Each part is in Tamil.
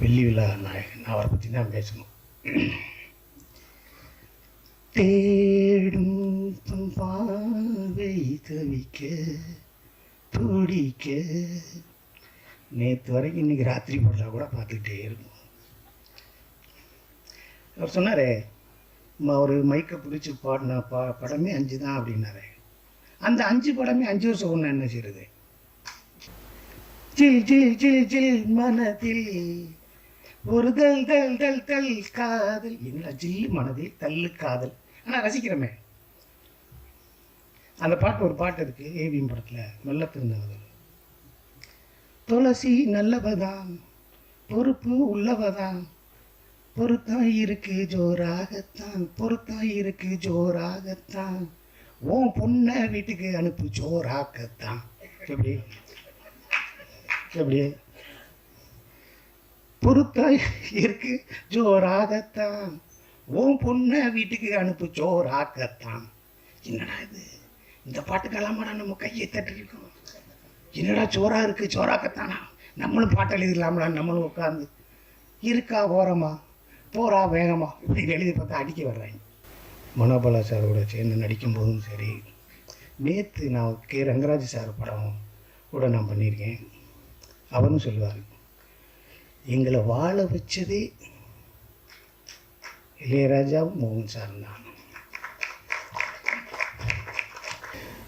வெள்ளி விழா நாயகன். அவரை பற்றி தான் பேசணும். தேடும் தன் பார்வை தவிக்க துடிக்க. நேற்று வரைக்கும் இன்னைக்கு ராத்திரி போட்டால் கூட பார்த்துக்கிட்டே இருக்கும் அவர் சொன்னாரே ம- ஒரு மைக்கை பிடிச்சி பாடின பா படமே அஞ்சு தான் அப்படின்னாரு. அந்த அஞ்சு படமே அஞ்சு வருஷம் ஒன்று என்ன செய்யுது ஜில் ஜில் ஜில் ஜில் மனதில் ஒரு தல் தல் தல் தல் காதல். என்ன ஜில்லு மனதில் தள்ளு காதல். ஆனால் ரசிக்கிறோமே. அந்த பாட்டு ஒரு பாட்டு இருக்கு ஏவிஎம் படத்தில் நல்ல திருந்தவர்கள் துளசி நல்லவதான் பொறுப்பு உள்ளவதான். பொருத்தம் இருக்கு ஜோராகத்தான். பொருத்தம் இருக்கு ஜோராகத்தான். உன் பொண்ணை வீட்டுக்கு அனுப்பு ஜோராகத்தான். எப்படி? எப்படி? பொறுத்தா இருக்கு ஜோராகத்தான். உன் பொண்ணை வீட்டுக்கு அனுப்பு ஜோராகத்தான். என்னடா இது? இந்த பாட்டுக்கெல்லாமடா நம்ம கையை தட்டிருக்கோம் என்னடா சோறா இருக்கு சோறாக்கத்தானா நம்மளும் பாட்டு எழுதிடலாம்டா நம்மளும் உட்காந்து இருக்கா ஓரமா? போறா வேகமா? இப்படி எழுதி பார்த்தா அடிக்க வர்றாங்க மனோபாலா சார் கூட சேர்ந்து நடிக்கும் போதும் சரி நேற்று நான் கே ரங்கராஜ் சார் படம் கூட நான் பண்ணியிருக்கேன். அவரும் சொல்லுவார் எங்களை வாழ வச்சதே இளையராஜாவும் மோகன் சார் தான்.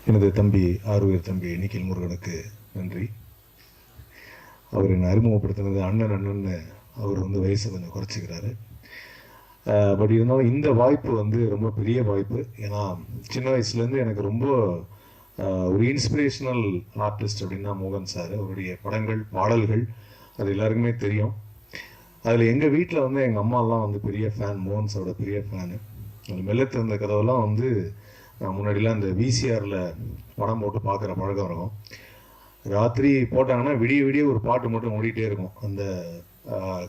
எனது தம்பி ஆறுயிர் தம்பி நிக்கில் முருகனுக்கு நன்றி. அவர் என்னை அறிமுகப்படுத்தினது அண்ணன் அண்ணன்னு அவர் வந்து வயசை கொஞ்சம் குறைச்சிக்கிறாரு. பட் இருந்தாலும் இந்த வாய்ப்பு வந்து ரொம்ப பெரிய வாய்ப்பு. ஏன்னா சின்ன வயசுலேருந்து எனக்கு ரொம்ப ஒரு இன்ஸ்பிரேஷனல் ஆர்டிஸ்ட் அப்படின்னா மோகன் சார். அவருடைய படங்கள் பாடல்கள் அது எல்லாருக்குமே தெரியும். அதில் எங்கள் வீட்டில் வந்து எங்கள் அம்மாலாம் வந்து பெரிய ஃபேன் மோகன்ஸோட பெரிய ஃபேனு அந்த மெல்ல திறந்த கதவெல்லாம் வந்து நான் முன்னாடிலாம் இந்த விசிஆரில் படம் போட்டு பார்க்குற பழக்கம் இருக்கும். ராத்திரி போட்டாங்கன்னா விடிய விடிய ஒரு பாட்டு மட்டும் ஓடிட்டே இருக்கும். அந்த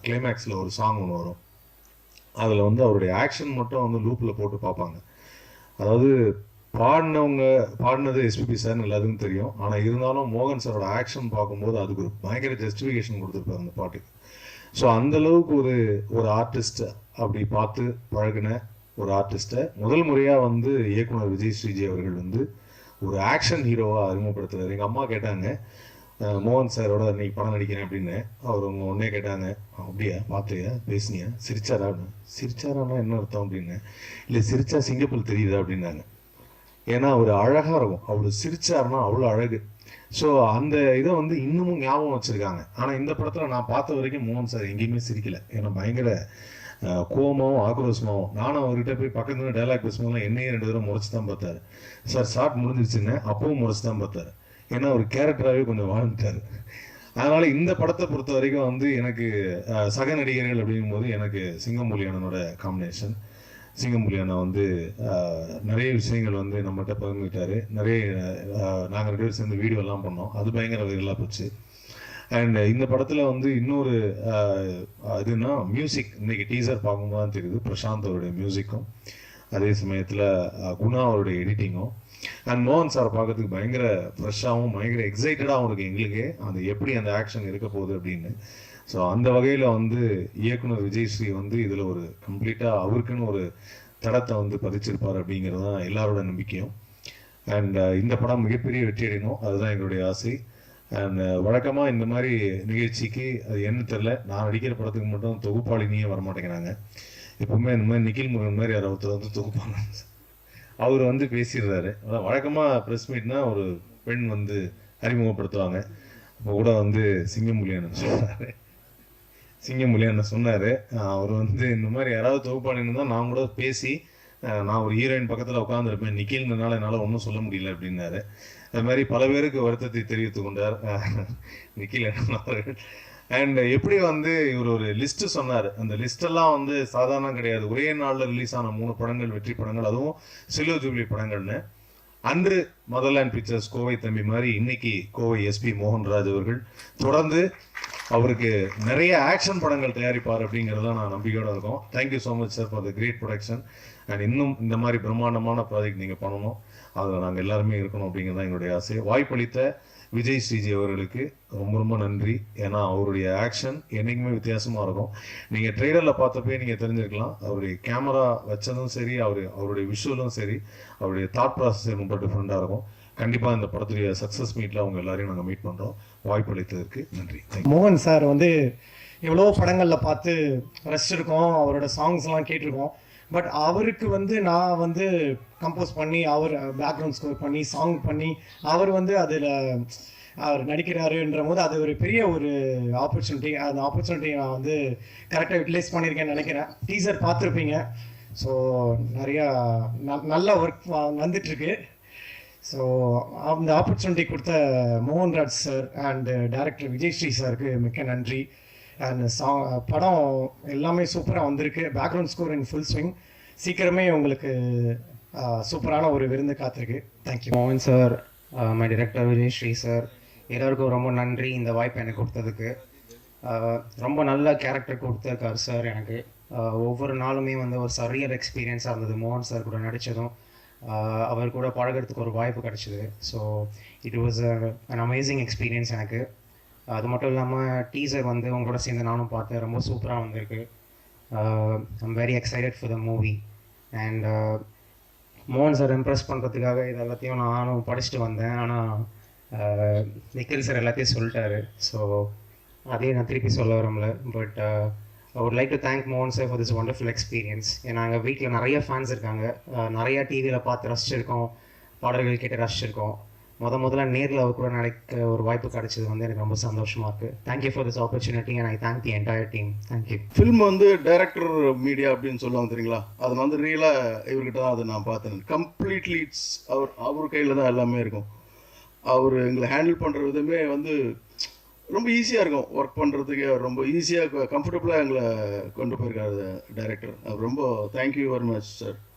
கிளைமேக்ஸில் ஒரு சாங் ஒன்று வரும். அதில் வந்து அவருடைய ஆக்ஷன் மட்டும் வந்து லூப்பில் போட்டு பார்ப்பாங்க. அதாவது பாடினவங்க பாடினது எஸ்பிபி சார்னு எல்லாத்துக்கும் தெரியும். ஆனால் இருந்தாலும் மோகன் சாரோட ஆக்ஷன் பார்க்கும்போது அதுக்கு ஒரு பயங்கர ஜஸ்டிஃபிகேஷன் கொடுத்துருப்பாரு அந்த பாட்டுக்கு ஸோ அந்த அளவுக்கு ஒரு ஒரு ஆர்டிஸ்ட் அப்படி பார்த்து பழகின ஒரு ஆர்டிஸ்ட்டை முதல் முறையாக வந்து இயக்குனர் விஜய் ஸ்ரீஜி அவர்கள் வந்து ஒரு ஆக்ஷன் ஹீரோவாக அறிமுகப்படுத்துறாரு. எங்கள் அம்மா கேட்டாங்க மோகன் சாரோட இன்னைக்கு படம் நடிக்கிறேன் அப்படின்னு. அவர் அவங்க உடனே கேட்டாங்க அப்படியா பார்த்தியா? பேசினியா? சிரிச்சாரா? அப்படின்னு. சிரிச்சாரான்னா என்ன அர்த்தம் அப்படின்னு. இல்லை சிரிச்சா சிங்கப்பூர் தெரியுதா? அப்படின்னாங்க. ஏன்னா அவர் அழகாக இருக்கும். அவர் சிரிச்சாருன்னா அவ்வளோ அழகு. ஸோ அந்த இதை வந்து இன்னமும் ஞாபகம் வச்சுருக்காங்க. ஆனால் இந்த படத்தில் நான் பார்த்த வரைக்கும் மோகன் சார் எங்கேயுமே சிரிக்கலை. ஏன்னா பயங்கர கோமாவும் ஆக்ரோஷமாகவும் நானும் அவர்கிட்ட போய் பக்கத்துல டைலாக் பேசும்போது என்னையே ரெண்டு தடவை முறைச்சு தான் பார்த்தாரு. சார் ஷார்ட் முடிஞ்சிருச்சுன்னு அப்பவும் முறைச்சு தான் பார்த்தாரு. ஏன்னா ஒரு கேரக்டராகவே கொஞ்சம் வாழ்ந்துட்டாரு. அதனால இந்த படத்தை பொறுத்த வரைக்கும் வந்து எனக்கு சக நடிகர்கள் அப்படிங்கும்போது எனக்கு சிங்கமொழி காம்பினேஷன் சிங்கமொழி அண்ணா வந்து நிறைய விஷயங்கள் வந்து நம்மகிட்ட பகிர்ந்துக்கிட்டாரு. நிறைய நாங்கள் ரெண்டு பேரும் சேர்ந்து வீடியோலாம் பண்ணோம். அது பயங்கர வைரலாக போச்சு. அண்ட் இந்த படத்தில் வந்து இன்னொரு இதுன்னா மியூசிக் இன்னைக்கு டீசர் பார்க்கும்போது தான் தெரியுது. பிரசாந்த் அவருடைய மியூசிக்கும் அதே சமயத்தில் குணா அவருடைய எடிட்டிங்கும் அண்ட் மோகன் சார் பார்க்கறதுக்கு பயங்கர ஃப்ரெஷ்ஷாகவும் பயங்கர எக்ஸைட்டடாகவும் இருக்கு எங்களுக்கே. அந்த எப்படி அந்த ஆக்ஷன் இருக்க போகுது அப்படின்னு. ஸோ அந்த வகையில் வந்து இயக்குனர் விஜய் ஸ்ரீ வந்து இதில் ஒரு கம்ப்ளீட்டாக அவருக்குன்னு ஒரு தடத்தை வந்து பதிச்சிருப்பார் அப்படிங்கிறது தான் எல்லாரோட நம்பிக்கையும். அண்ட் uh, இந்த படம் மிகப்பெரிய வெற்றி அடையணும். அதுதான் எங்களுடைய ஆசை. அண்ட் uh, வழக்கமாக இந்த மாதிரி நிகழ்ச்சிக்கு அது என்ன தெரில நான் நடிக்கிற படத்துக்கு மட்டும் தொகுப்பாளினியே வரமாட்டேங்கிறாங்க. எப்பவுமே இந்த மாதிரி நிக்கில் முருகன் மாதிரி யாரோ ஒருத்தர் வந்து தொகுப்பாங்க அவர் வந்து பேசிடுறாரு. அதான் வழக்கமாக ப்ரெஸ் மீட்னா ஒரு பெண் வந்து அறிமுகப்படுத்துவாங்க. அப்போ கூட வந்து சிங்கமொழியான சொன்னார் என்ன சொன்னார்? அவர் வந்து இந்த மாதிரி யாராவது தொகுப்பாளின்னு தான் நான் கூட பேசி நான் ஒரு ஹீரோயின் பக்கத்தில் உட்காந்துருப்பேன் நிக்கில்னால என்னால் ஒன்றும் சொல்ல முடியல அப்படின்னாரு. அது மாதிரி பல பேருக்கு வருத்தத்தை தெரிவித்து கொண்டார். நிக்கில் அவர்கள். அண்ட் எப்படி வந்து இவர் ஒரு லிஸ்ட் சொன்னார்? அந்த லிஸ்ட்டெல்லாம் வந்து சாதாரணம் கிடையாது. ஒரே நாளில் ரிலீஸ் ஆன மூணு படங்கள் வெற்றி படங்கள் அதுவும் சிலோ ஜூப்ளி படங்கள்னு. அன்று மதர்லேண்ட் பிக்சர்ஸ் கோவை தம்பி மாதிரி இன்னைக்கு கோவை எஸ்பி மோகன்ராஜ் அவர்கள் தொடர்ந்து அவருக்கு நிறைய ஆக்ஷன் படங்கள் தயாரிப்பார் அப்படிங்கிறத நான் நம்பிக்கையோட இருக்கோம். Thank you so much sir for the great production and இன்னும் இந்த மாதிரி பிரம்மாண்டமான ப்ராஜெக்ட் நீங்கள் பண்ணணும். அதில் நாங்கள் எல்லாருமே இருக்கணும் அப்படிங்கிறது தான் எங்களுடைய ஆசை. வாய்ப்பளித்த விஜய் ஸ்ரீஜி அவர்களுக்கு ரொம்ப ரொம்ப நன்றி. ஏன்னா அவருடைய ஆக்ஷன் என்றைக்குமே வித்தியாசமாக இருக்கும். நீங்கள் ட்ரெய்லரில் பார்த்தப்பே நீங்கள் தெரிஞ்சிருக்கலாம். அவருடைய கேமரா வச்சதும் சரி அவர் அவருடைய விஷுவலும் சரி அவருடைய தாட் ப்ராசஸ் ரொம்ப டிஃப்ரெண்ட்டாக இருக்கும். கண்டிப்பாக இந்த படத்துடைய சக்ஸஸ் மீட்டில் அவங்க எல்லாரையும் நாங்கள் மீட் பண்ணுறோம் வாய்ப்பு அளித்ததற்கு நன்றி. மோகன் சார் வந்து எவ்வளோ படங்களில் பார்த்து ரசிச்சிருக்கோம் அவரோட சாங்ஸ்லாம் கேட்டிருக்கோம். பட் அவருக்கு வந்து நான் வந்து கம்போஸ் பண்ணி அவர் பேக்ரவுண்ட் ஸ்கோர் பண்ணி சாங் பண்ணி அவர் வந்து அதில் அவர் நடிக்கிறாருன்ற போது அது ஒரு பெரிய ஒரு ஆப்பர்ச்சுனிட்டி அந்த ஆப்பர்ச்சுனிட்டி நான் வந்து கரெக்டாக யூட்டிலைஸ் பண்ணியிருக்கேன்னு நினைக்கிறேன். டீசர் பார்த்துருப்பீங்க. ஸோ நிறையா ந- நல்ல ஒர்க் வந்துட்டுருக்கு. ஸோ அந்த ஆப்பர்ச்சுனிட்டி கொடுத்த Mohanraj sir and director Vijay Sri சாருக்கு மிக்க நன்றி. அண்ட் சா படம் எல்லாமே சூப்பராக வந்திருக்கு. Background score in full swing சீக்கிரமே உங்களுக்கு சூப்பரான ஒரு விருந்து காத்திருக்கு. தேங்க்யூ மோகன் sir my director Vijay Sri sir எல்லாருக்கும் ரொம்ப நன்றி இந்த வாய்ப்பு எனக்கு கொடுத்ததுக்கு. ரொம்ப நல்ல கேரக்டர் கொடுத்துருக்காரு சார் எனக்கு. ஒவ்வொரு நாளுமே வந்து ஒரு சரியல் எக்ஸ்பீரியன்ஸாக இருந்தது. மோகன் சார் கூட நடித்ததும் அவர் கூட பழகிறதுக்கு ஒரு வாய்ப்பு கிடச்சிது. So it was an amazing experience எனக்கு. அது மட்டும் இல்லாமல் டீசர் வந்து உங்களோட சேர்ந்து நானும் பார்த்தேன். ரொம்ப சூப்பராக வந்திருக்கு. I'm very excited for the movie and மோகன் சார் இம்ப்ரெஸ் பண்ணுறதுக்காக இது எல்லாத்தையும் நானும் படிச்சுட்டு வந்தேன். ஆனால் நிக்கில் சார் எல்லாத்தையும் சொல்லிட்டாரு. ஸோ அதையும் நான் திருப்பி சொல்ல விரும்பல. But I would like to thank மோகன் sir for this wonderful experience ஏன்னா எங்கள் வீட்டில் நிறைய ஃபேன்ஸ் இருக்காங்க. நிறையா நிறைய டிவியில் பார்த்து ரசிச்சிருக்கோம். பாடல்கள் கேட்டு ரசிச்சிருக்கோம். முத முதல்ல நேரில் அவர் கூட நினைக்க ஒரு வாய்ப்பு கிடைச்சது வந்து எனக்கு ரொம்ப சந்தோஷமாக இருக்குது thank you for this opportunity and I thank the entire team thank you film வந்து டைரக்டர் மீடியா அப்படின்னு சொல்லுவாங்க தெரியுங்களா? அதை வந்து ரியலாக இவர்கிட்ட தான் அதை நான் பார்த்தேன். கம்ப்ளீட்லி இட்ஸ் அவர் அவர் கையில் தான் எல்லாமே இருக்கும். அவர் எங்களை ஹேண்டில் பண்ணுற விதமே வந்து ரொம்ப ஈஸியாக இருக்கும் ஒர்க் பண்ணுறதுக்கு அவர் ரொம்ப ஈஸியாக கம்ஃபர்டபுளாக எங்களை கொண்டு போயிருக்காரு டைரக்டர் அவர் ரொம்ப thank you very much sir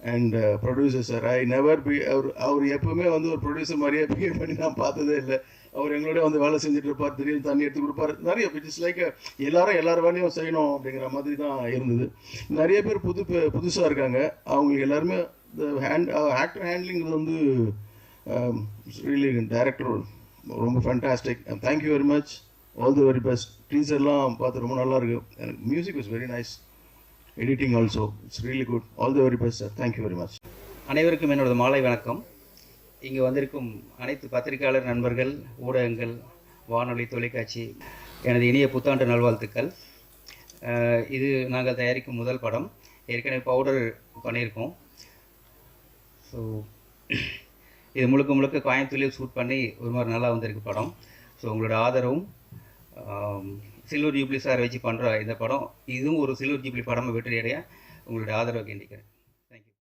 and producer sir I never be அவர் அவர் எப்பவுமே வந்து ஒரு ப்ரொடியூசர் மாதிரியே பிஹேவ் பண்ணி நான் பார்த்ததே இல்லை. அவர் எங்களோட வந்து வேலை செஞ்சுட்டு இருப்பார் திடீர்னு தண்ணி எடுத்து கொடுப்பாரு. நிறைய இட்ஸ் லைக் எல்லாரும் எல்லார் வேலையும் செய்யணும் அப்படிங்கிற மாதிரி தான் இருந்தது. நிறைய பேர் புது பே- இருக்காங்க. அவங்களுக்கு எல்லாருமே இந்த ஹேண்ட் ஆக்டர் ஹேண்ட்லிங் வந்து um, ரியலி டைரக்டர் ரொம்ப fantastic thank you very much all the very best டீச்சர்லாம் பார்த்து ரொம்ப நல்லா இருக்கு. எனக்கு music is very nice editing also it's really good all the very best sir thank you very much அனைவருக்கும் என்னோட மாலை வணக்கம். இங்கே வந்திருக்கும் அனைத்து பத்திரிகையாளர் நண்பர்கள் ஊடகங்கள் வானொலி தொலைக்காட்சி எனது இனிய புத்தாண்டு நல்வாழ்த்துக்கள். இது நாங்கள் தயாரிக்கும் முதல் படம். ஏற்கனவே பவுடர் பண்ணியிருக்கோம். ஸோ இது முழுக்க முழுக்க கோயம்புத்தூர்லேயே ஷூட் பண்ணி ஒரு மாதிரி நல்லா வந்திருக்கு படம். ஸோ உங்களோட ஆதரவும் சில்வர் ஜூப்ளி சார் வச்சு பண்ணுற இந்த படம் இதுவும் ஒரு சில்வர் ஜூப்ளி படம் வெற்றி அடைய உங்களுடைய ஆதரவை கேண்டிக்கிறேன்